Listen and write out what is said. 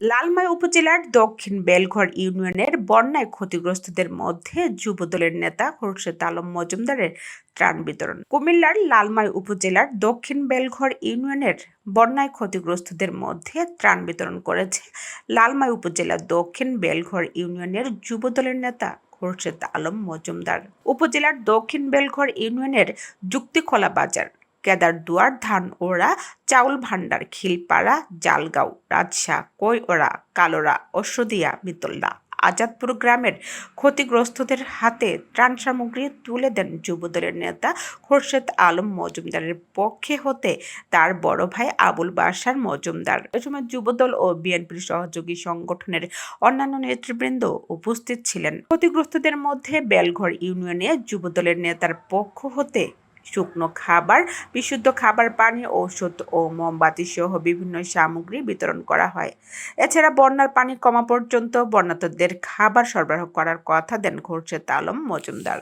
লালমাই উপজেলার দক্ষিণ বেলঘর ইউনিয়নের বন্যায় ক্ষতিগ্রস্তদের মধ্যে যুবদলের নেতা খোরশেদ আলম মজুমদারের ত্রাণ বিতরণ। কুমিল্লার লালমাই উপজেলার দক্ষিণ বেলঘর ইউনিয়নের বন্যায় ক্ষতিগ্রস্তদের মধ্যে ত্রাণ বিতরণ করেছে লালমাই উপজেলার দক্ষিণ বেলঘর ইউনিয়নের যুবদলের নেতা খোরশেদ আলম মজুমদার। উপজেলার দক্ষিণ বেলঘর ইউনিয়নের যুক্তিখোলা বাজার কেদারদুয়ার, ধানওড়া চাউল ভাণ্ডার খিলপাড়া, জালগাঁও, রাজশাহ, কৈওড়া কালোরা অশ্বদিয়া মিতল্লা আজাদপুর গ্রামের ক্ষতিগ্রস্তদের হাতে ত্রাণ সামগ্রী তুলে দেন যুবদলের নেতা খোরশেদ আলম মজুমদারের পক্ষে হতে তার বড় ভাই আবুল বাসার মজুমদার। এ সময় যুবদল ও বিএনপির সহযোগী সংগঠনের অন্যান্য নেতৃবৃন্দ উপস্থিত ছিলেন। ক্ষতিগ্রস্তদের মধ্যে বেলঘর ইউনিয়নে যুবদলের নেতার পক্ষ হতে শুকনো খাবার, বিশুদ্ধ খাবার, পানি, ঔষধ ও মোমবাতি সহ বিভিন্ন সামগ্রী বিতরণ করা হয়। এছাড়া বন্যার পানি কমা পর্যন্ত বন্যাতদের খাবার সরবরাহ করার কথা দেন খোরশেদ আলম মজুমদার।